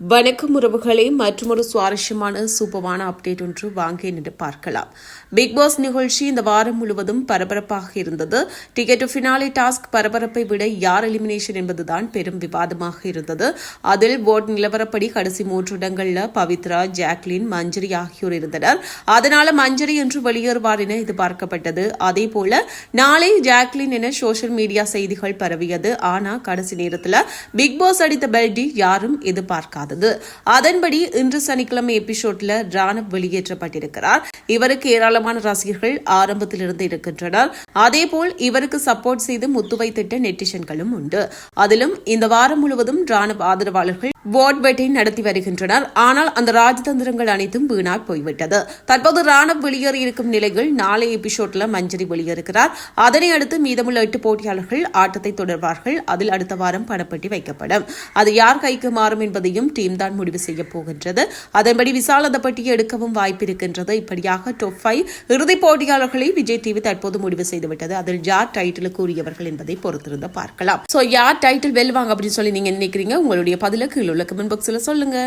வணக்கம் உறவுகளே மற்றொரு சுவாரஸ்யமான சூப்பமான அப்டேட் ஒன்று வாங்க என்று பார்க்கலாம். பிக் பாஸ் நிகழ்ச்சி இந்த வாரம் முழுவதும் பரபரப்பாக இருந்தது. டிக்கெட் ஃபினாலே டாஸ்க் பரபரப்பை விட யார் எலிமினேஷன் என்பதுதான் பெரும் விவாதமாக இருந்தது. அதில் போட் நிலவரப்படி கடைசி மூன்று இடங்களில் பவித்ரா ஜாக்லின் மஞ்சரி ஆகியோர் இருந்தனர். அதனால மஞ்சரி என்று வெளியேறுவார் என எதிர்பார்க்கப்பட்டது. அதே போல நாளை ஜாக்லின் என சோஷியல் மீடியா செய்திகள் பரவியது. ஆனால் கடைசி நேரத்தில் பிக் பாஸ் அடித்த பெல்டி யாரும் எதிர்பார்க்காதது அதன்படி இன்று சனிக்கிழமை எபிசோட்ல ராணப் வெளியேற்றப்பட்டிருக்கிறார். இவருக்கு ஏராளமான ரசிகர்கள் ஆரம்பத்திலிருந்து இருக்கின்றனர். அதேபோல் இவருக்கு சப்போர்ட் செய்து முத்துவை திட்ட நெட்டிசன்களும் உண்டு. அதிலும் இந்த வாரம் முழுவதும் ராணுவ ஆதரவாளர்கள் வார்ட் பெட்டை நடத்தி வருகின்றனர். ஆனால் அந்த ராஜதந்திரங்கள் அனைத்தும் வீணாய் போய்விட்டது. தற்போது ராணவ் வெளியேறியிருக்கும் நிலையில் நாளை எபிசோட்ல மஞ்சரி வெளியேறுகிறார். அதனை அடுத்து மீதமுள்ள எட்டு போட்டியாளர்கள் ஆட்டத்தை தொடர்வார்கள். அதில் அடுத்த வாரம் பணப்பட்டி வைக்கப்படும். அது யார் கைக்கு மாறும் என்பதையும் டீம் தான் முடிவு செய்ய போகின்றது. அதன்படி விசால் அந்த பட்டியை எடுக்கவும் வாய்ப்பு இருக்கின்றது. இப்படியாக டாப் ஃபைவ் இறுதிப் போட்டியாளர்களை விஜய் டிவி தற்போது முடிவு செய்துவிட்டது. அதில் யார் டைட்டிலுக்கு உரியவர்கள் என்பதை பொறுத்திருந்து பார்க்கலாம். சோ யார் டைட்டில் வெல்வாங்க அப்படின்னு சொல்லி நீங்க நினைக்கிறீங்க? உங்களுடைய பதிலுக்கு உள்ள கமெண்ட் பாக்ஸ்ல சொல்லுங்க.